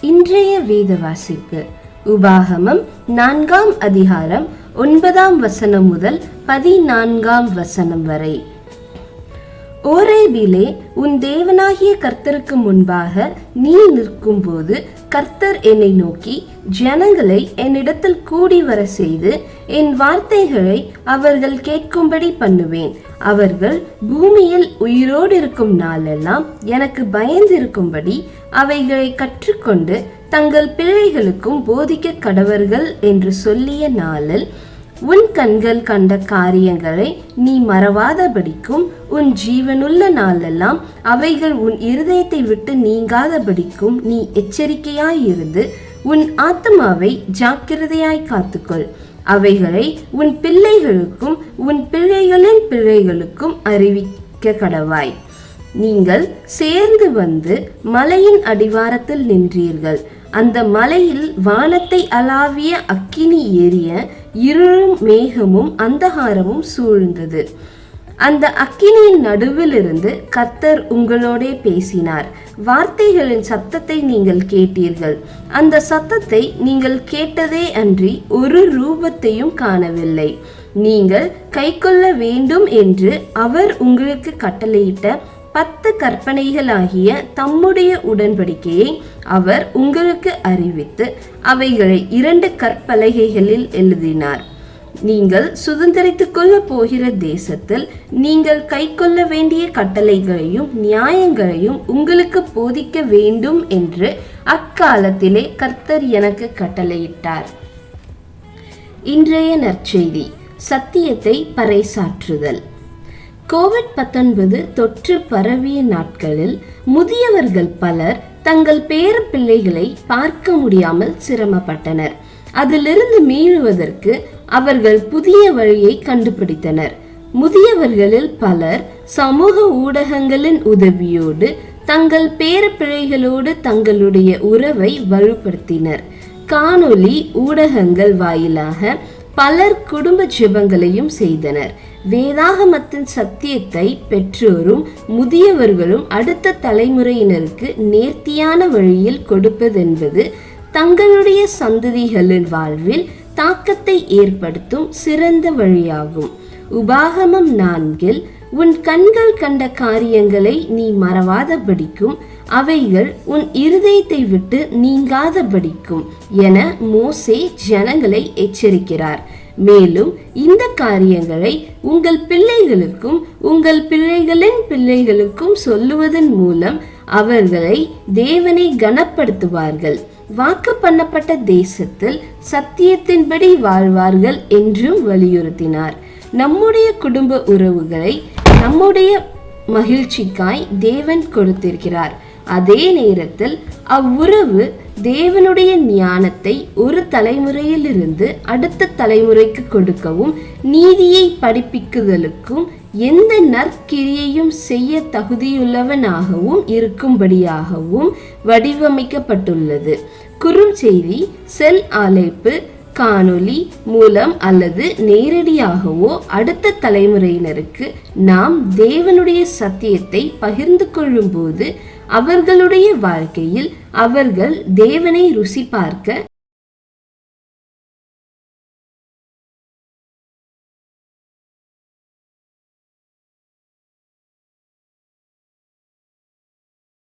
இன்றைய வேத வாசிப்பு உபாகமம் நான்காம் அதிகாரம் ஒன்பதாம் வசனம் முதல் பதினான்காம் வசனம் வரை. ஓரேபிலே உன் தேவனாகிய கர்த்தருக்கு முன்பாக நீ நிற்கும்போது கர்த்தர் என்னை நோக்கி ஜனங்களை என்னிடத்தில் கூடி வர செய்து என் வார்த்தைகளை அவர்கள் கேட்கும்படி பண்ணுவேன். அவர்கள் பூமியில் உயிரோடு இருக்கும் நாளெல்லாம் எனக்கு பயந்திருக்கும்படி அவைகளை கற்றுக்கொண்டு தங்கள் பிள்ளைகளுக்கும் போதிக்க கடவர்கள் என்று சொல்லிய நாளில் உன் கண்கள் கண்ட காரியங்களை நீ மறவாதபடிக்கும் உன் ஜீவனுள்ள நாளெல்லாம் அவைகள் உன் இருதயத்தை விட்டு நீங்காதபடிக்கும் நீ எச்சரிக்கையாயிருந்து உன் ஆத்மாவை ஜாக்கிரதையாய் காத்துக்கொள். அவைகளை உன் பிள்ளைகளுக்கும் உன் பிள்ளைகளின் பிள்ளைகளுக்கும் அறிவிக்க கடவாய். நீங்கள் சேர்ந்து வந்து மலையின் அடிவாரத்தில் நின்றீர்கள். அந்த மலையில் வானத்தை அளாவிய அக்கினி ஏறிய இருளும் மேகமும் அந்தகாரமும் சூழ்ந்தது. அந்த அக்கினியின் நடுவிலிருந்து கர்த்தர் உங்களோடே பேசினார். வார்த்தைகளின் சத்தத்தை நீங்கள் கேட்டீர்கள். அந்த சத்தத்தை நீங்கள் கேட்டதே அன்றி ஒரு ரூபத்தையும் காணவில்லை. நீங்கள் கைக்கொள்ள வேண்டும் என்று அவர் உங்களுக்கு கட்டளையிட்ட பத்து கற்பனைகளாகிய தம்முடைய உடன்படிக்கையை அவர் உங்களுக்கு அறிவித்து அவைகளை இரண்டு கற்பலகைகளில் எழுதினார். நீங்கள் சுதந்திரித்துக் கொள்ள போகிற தேசத்தில் நீங்கள் கைக்கொள்ள வேண்டிய கட்டளைகளையும் நியாயங்களையும் உங்களுக்கு போதிக்க வேண்டும் என்று அக்காலத்திலே கர்த்தர் எனக்கு கட்டளையிட்டார். இன்றைய நற்செய்தி சத்தியத்தை பறைசாற்றுதல். கோவிட் பத்தொன்பது தொற்று பரவிய நாட்களில் முதியவர்கள் பலர் தங்கள் பேர பிள்ளைகளை பார்க்க முடியாமல் சிரமப்பட்டனர். அதிலிருந்து மீளுவதற்கு அவர்கள் புதிய வழியை கண்டுபிடித்தனர். முதியவர்களில் பலர் சமூக ஊடகங்களின் உதவியோடு தங்கள் பேர தங்களுடைய உறவை வலுப்படுத்தினர். காணொளி ஊடகங்கள் வாயிலாக பலர் குடும்ப ஜெபங்களையும் செய்தனர். வேதாகமத்தின் சத்தியத்தை பெற்றோரும் முதியவர்களும் அடுத்த தலைமுறையினருக்கு நேர்த்தியான வழியில் கொடுப்பதென்பது தங்களுடைய சந்ததிகளின் வாழ்வில் தாக்கத்தை ஏற்படுத்தும் சிறந்த வழியாகும். உபாகமம் நான்கில் உன் கண்கள் கண்ட காரியங்களை நீ மறவாத படிக்கும் அவைகள் உன் இருதயத்தை விட்டு நீங்காத படிக்கும் என மோசே ஜனங்களை எச்சரிக்கிறார். மேலும் இந்த காரியங்களை உங்கள் பிள்ளைகளுக்கும் உங்கள் பிள்ளைகளின் பிள்ளைகளுக்கும் சொல்லுவதன் மூலம் அவர்களை தேவனை கனப்படுத்துவார்கள். வாக்கு பண்ணப்பட்ட தேசத்தில் சத்தியத்தின்படி வாழ்வார்கள் என்றும் வலியுறுத்தினார். நம்முடைய குடும்ப உறவுகளை நம்முடைய மகிழ்ச்சிக்காய் தேவன் கொடுத்திருக்கிறார். அதே நேரத்தில் அவ்வுறவு தேவனுடைய ஞானத்தை ஒரு தலைமுறையிலிருந்து அடுத்த தலைமுறைக்கு கொடுக்கவும் நீதியை படிப்பிக்குதலுக்கும் எந்த நற்கிரியையும் செய்ய தகுதியுள்ளவனாகவும் இருக்கும்படியாகவும் வடிவமைக்கப்பட்டுள்ளது. குறுஞ்செய்தி செல் அழைப்பு காணொளி மூலம் அல்லது நேரடியாகவோ அடுத்த தலைமுறையினருக்கு நாம் தேவனுடைய சத்தியத்தை பகிர்ந்து கொள்ளும்போது அவர்களுடைய வாழ்க்கையில் அவர்கள் தேவனை ருசி பார்க்க